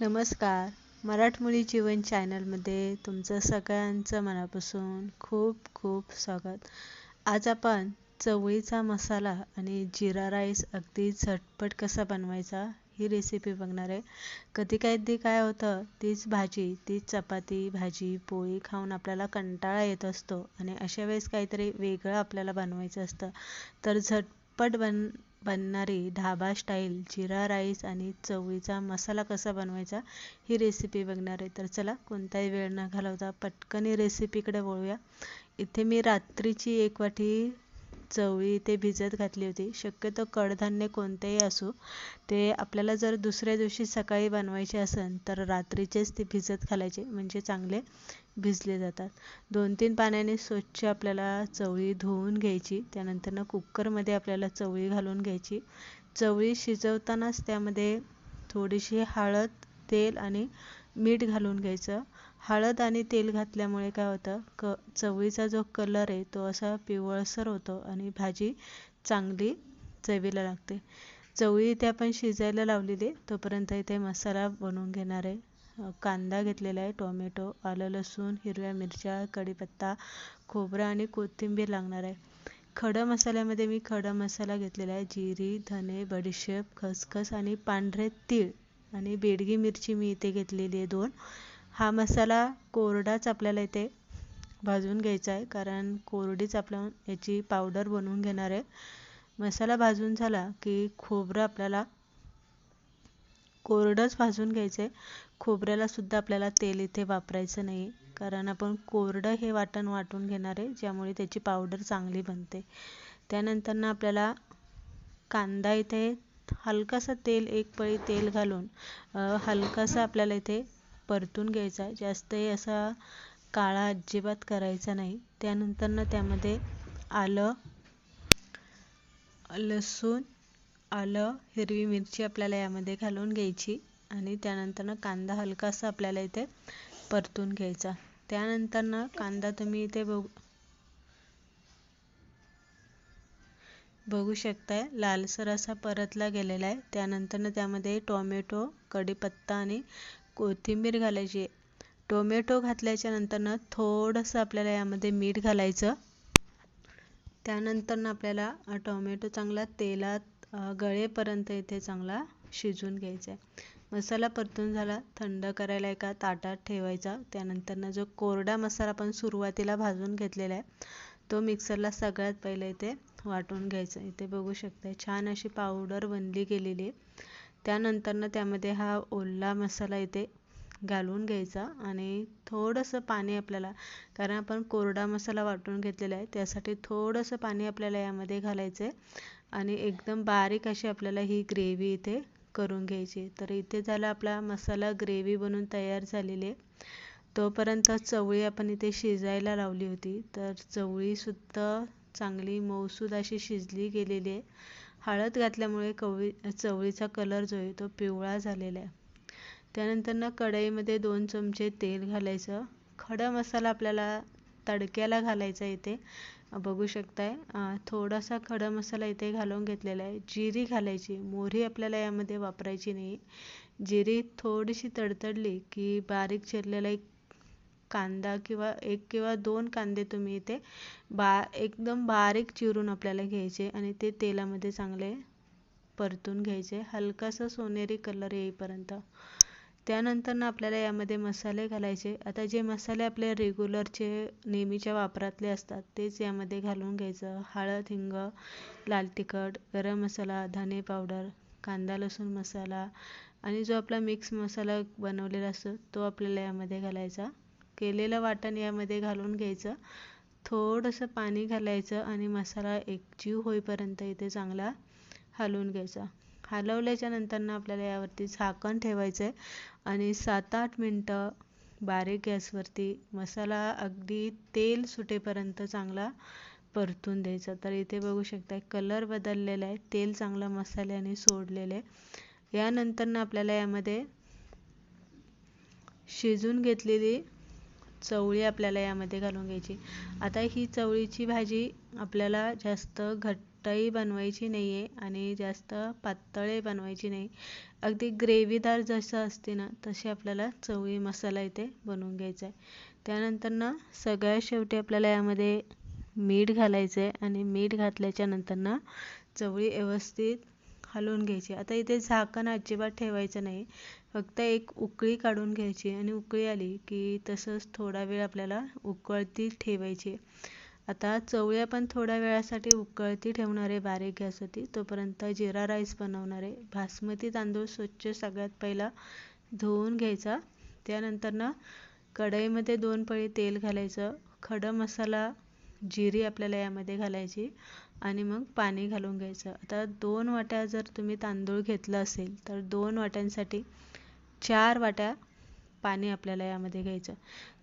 नमस्कार. मराठमोळी जीवन चॅनलमध्ये तुमचं सगळ्यांचं मनापासून खूप खूप स्वागत. आज आपण चवळीचा मसाला आणि जिरा राईस अगदी झटपट कसा बनवायचा ही रेसिपी बघणार आहे. कधी कधी काय होतं तीच भाजी तीच चपाती भाजी पोळी खाऊन आपल्याला कंटाळा येत असतो आणि अशा वेळेस काहीतरी वेगळं आपल्याला बनवायचं असतं. तर झटपट बन बनणारी ढाबा स्टाईल जिरा राईस आणि चवळीचा मसाला कसा बनवायचा ही रेसिपी बघणार आहे. तर चला कोणताही वेळ न घालवता पटकन रेसिपीकडे वळूया. इथे मी रात्रीची एक वाटी चवळी ते भिजत घातली होती. शक्यतो कडधान्य कोणतेही असो ते आपल्याला जर दुसऱ्या दिवशी सकाळी बनवायचे असेल तर रात्रीचेच ते भिजत घालायचे म्हणजे चांगले भिजले जातात. दोन तीन पाण्याने स्वच्छ आपल्याला चवळी धुवून घ्यायची त्यानंतर कुकरमध्ये आपल्याला चवळी घालून घ्यायची. चवळी शिजवतानाच त्यामध्ये थोडीशी हळद तेल आणि मीठ घालून घ्यायचं. हळद आणि तेल घातल्यामुळे काय होतं? क चवळीचा जो कलर आहे तो असा पिवळसर होतो आणि भाजी चांगली चवीला लागते. चवळी इथे आपण शिजायला लावलेली तोपर्यंत इथे मसाला बनवून घेणार आहे. कांदा घेतलेला आहे टोमॅटो आलं लसूण हिरव्या मिरच्या कढीपत्ता खोबरं आणि कोथिंबीर लागणार आहे. खडं मसाल्यामध्ये मी खडा मसाला घेतलेला आहे जिरी धने बडीशेप खसखस आणि पांढरे तीळ आणि बेडगी मिरची मी इथे घेतलेली आहे दोन. हा मसाला कोरडाच आपल्याला इथे भाजून घ्यायचा आहे कारण कोरडीच आपल्या याची पावडर बनवून घेणार आहे. मसाला भाजून झाला की खोबरं आपल्याला कोरडंच भाजून घ्यायचं आहे. खोबऱ्याला सुद्धा आपल्याला तेल इथे वापरायचं नाही कारण आपण कोरडं हे वाटण वाटून घेणार आहे ज्यामुळे त्याची पावडर चांगली बनते. त्यानंतर आपल्याला कांदा इथे हलकासा तेल एक पळी तेल घालून हलकासा आपल्याला इथे परतून घ्यायचा. जास्तही असा काळा अजिबात करायचा नाही. त्यानंतर त्यामध्ये आलं लसूण आलं हिरवी मिरची आपल्याला यामध्ये घालून घ्यायची आणि त्यानंतर कांदा हलकासा आपल्याला इथे परतून घ्यायचा. त्यानंतर कांदा तुम्ही इथे बघू बघू शकताय लालसर असा परतला गेलेला आहे. त्यानंतर त्यामध्ये टोमॅटो कढीपत्ता आणि कोथिंबीर घालायची. टोमॅटो घातल्याच्या नंतरनं थोडंसं आपल्याला यामध्ये मीठ घालायचं. त्यानंतरनं आपल्याला टोमॅटो चांगला तेलात गळेपर्यंत इथे चांगला शिजवून घ्यायचा आहे. मसाला परतून झाला थंड करायला एका ताटात ठेवायचा. त्यानंतरनं जो कोरडा मसाला आपण सुरुवातीला भाजून घेतलेला आहे तो मिक्सरला सगळ्यात पहिले इथे वाटून घ्यायचा. इथे बघू शकता छान अशी पावडर बनली गेलेली आहे. त्यानंतरनं त्यामध्ये हा ओला मसाला इथे घालून घ्यायचा आणि थोडंसं पाणी आपल्याला कारण आपण कोरडा मसाला वाटून घेतलेला आहे त्यासाठी थोडंसं पाणी आपल्याला यामध्ये घालायचं आहे आणि एकदम बारीक अशी आपल्याला ही ग्रेव्ही इथे करून घ्यायची तर इथे झाला आपला मसाला ग्रेव्ही बनून तयार झालेली आहे. तोपर्यंत चवळी आपण इथे शिजायला लावली होती. तर चवळीसुद्धा चांगली मऊसूद अशी शिजली गेलेली आहे. हळद घातल्यामुळे कवळी चवळीचा कलर जो आहे तो पिवळा झालेला आहे. त्यानंतर ना कढईमध्ये दोन चमचे तेल घालायचं. खडा मसाला आपल्याला तडक्याला घालायचा इथे. बघू शकताय. थोडासा खडा मसाला इथे घालून घेतलेला आहे. जिरी घालायची. मोहरी आपल्याला यामध्ये वापरायची नाही. जिरी थोडीशी तडतडली की बारीक चिरलेला एक कांदा किंवा एक किंवा दोन कांदे तुम्ही इथे बा एकदम बारीक चिरून आपल्याला घ्यायचे आणि ते तेलामध्ये चांगले परतून घ्यायचे. हलकासा सोनेरी कलर येईपर्यंत. त्यानंतर आपल्याला यामध्ये मसाले घालायचे. आता जे मसाले आपले रेग्युलरचे नेहमीच्या वापरातले असतात तेच यामध्ये घालून घ्यायचं. हळद हिंग लाल तिखट गरम मसाला धने पावडर कांदा लसूण मसाला आणि जो आपला मिक्स मसाला बनवलेला असतो तो आपल्याला यामध्ये घालायचा. केलेलं वाटण यामध्ये घालून घ्यायचं. थोडंसं पाणी घालायचं आणि मसाला एकजीव होईपर्यंत इथे चांगला हलवून घ्यायचा. हलवल्याच्या नंतरनं आपल्याला यावरती झाकण ठेवायचं आहे आणि सात आठ मिनटं बारीक गॅसवरती मसाला अगदी तेल सुटेपर्यंत चांगला परतून द्यायचा. तर इथे बघू शकता कलर बदललेला आहे तेल चांगलं मसाल्याने सोडलेलं आहे. यानंतरनं आपल्याला यामध्ये शिजून घेतलेली चवळी आपल्याला यामध्ये घालून घ्यायची. आता ही चवळीची भाजी आपल्याला जास्त घट्टही बनवायची नाही आहे आणि जास्त पातळही बनवायची नाही. अगदी ग्रेव्हीदार जसं असते ना तशी आपल्याला चवळी मसाला इथे बनवून घ्यायचा आहे त्यानंतर ना सगळ्यात शेवटी आपल्याला यामध्ये मीठ घालायचं आहे आणि मीठ घातल्याच्या नंतर ना चवळी व्यवस्थित हलवून घ्यायची. आता इथे झाकण अजिबात ठेवायचं नाही. फक्त एक उकळी काढून घ्यायची आणि उकळी आली की तसंच थोडा वेळ आपल्याला उकळती ठेवायची. आता चवळ्या पण थोड्या वेळासाठी उकळती ठेवणार आहे बारीक गॅसवरती तोपर्यंत जिरा राईस बनवणार आहे बासमती तांदूळ स्वच्छ सगळ्यात पहिला धुवून घ्यायचा. त्यानंतर ना कढईमध्ये दोन पळी तेल घालायचं. खडं मसाला जिरी आपल्याला यामध्ये घालायची आणि मग पाणी घालून घ्यायचं. आता दोन वाट्या जर तुम्ही तांदूळ घेतलं असेल तर दोन वाट्यांसाठी चार वाट्या पाणी आपल्याला यामध्ये घ्यायचं.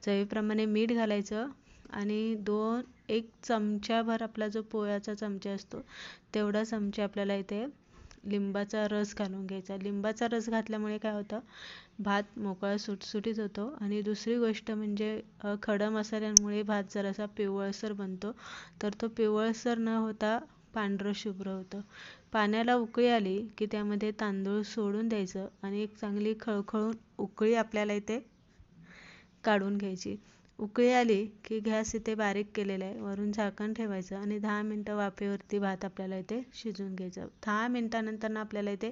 चवीप्रमाणे मीठ घालायचं आणि दोन एक चमच्याभर आपला जो पोह्याचा चमचा असतो तेवढा चमचा आपल्याला इथे लिंबाचा रस घालून घ्यायचा. लिंबाचा रस घातल्यामुळे काय होतं भात मोकळा सुटसुटीत होतो आणि दुसरी गोष्ट म्हणजे खडा मसाल्यांमुळे भात जरासा पिवळसर बनतो. तर तो पिवळसर न होता पांढरं शुभ्र होतं. पाण्याला उकळी आली की त्यामध्ये तांदूळ सोडून द्यायचं आणि एक चांगली खळखळून उकळी आपल्याला इथे काढून घ्यायची. उकळी आली की गॅस इथे बारीक केलेला आहे. वरून झाकण ठेवायचं आणि दहा मिनटं वाफेवरती भात आपल्याला इथे शिजवून घ्यायचा. दहा मिनटानंतर ना आपल्याला इथे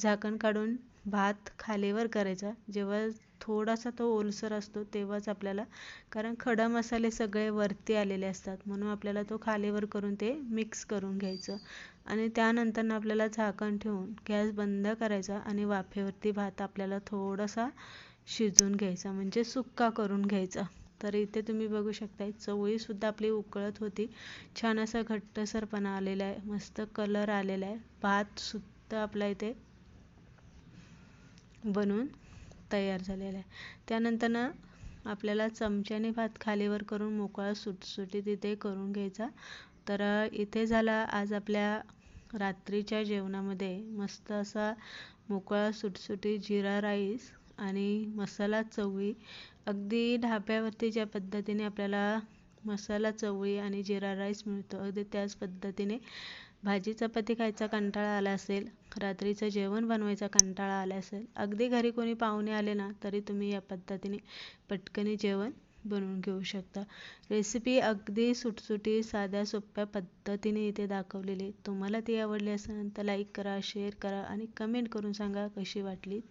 झाकण काढून भात खालीवर करायचा. जेव्हा थोडासा तो ओलसर असतो तेव्हाच आपल्याला कारण खडा मसाले सगळे वरती आलेले असतात. म्हणून आपल्याला तो खालीवर करून ते मिक्स करून घ्यायचं. आणि त्यानंतर आपल्याला झाकण ठेवून गॅस बंद करायचा आणि वाफेवरती भात आपल्याला थोडासा शिजवून घ्यायचा म्हणजे सुक्का करून घ्यायचा. तर इथे तुम्ही बघू शकताय चवळीसुद्धा आपली उकळत होती. छान असा घट्टसरपणा आलेला आहे मस्त कलर आलेला आहे. भातसुद्धा आपला इथे बनून तयार झालेला आहे. त्यानंतर ना आपल्याला चमच्याने भात खालीवर करून मोकळा सुटसुटीत तिथे करून घ्यायचा. तर इथे झाला आज आपल्या रात्रीच्या जेवणामध्ये मस्त असा मोकळा सुटसुटीत जिरा राईस आणि मसाला चवळी. अगदी ढाब्यावरती ज्या पद्धतीने आपल्याला मसाला चवळी आणि जिरा राईस मिळतो अगदी त्याच पद्धतीने भाजी चपाती खायचा कंटाळा आला असेल रात्रीचं जेवण बनवायचा कंटाळा आला असेल अगदी घरी कोणी पाहुणे आले ना तरी तुम्ही या पद्धतीने पटकनी जेवण बनवून घेऊ शकता. रेसिपी अगदी सुटसुटी साध्या सोप्या पद्धतीने इथे दाखवलेली तुम्हाला ती आवडली असेल तर लाईक करा शेअर करा आणि कमेंट करून सांगा कशी वाटली ती.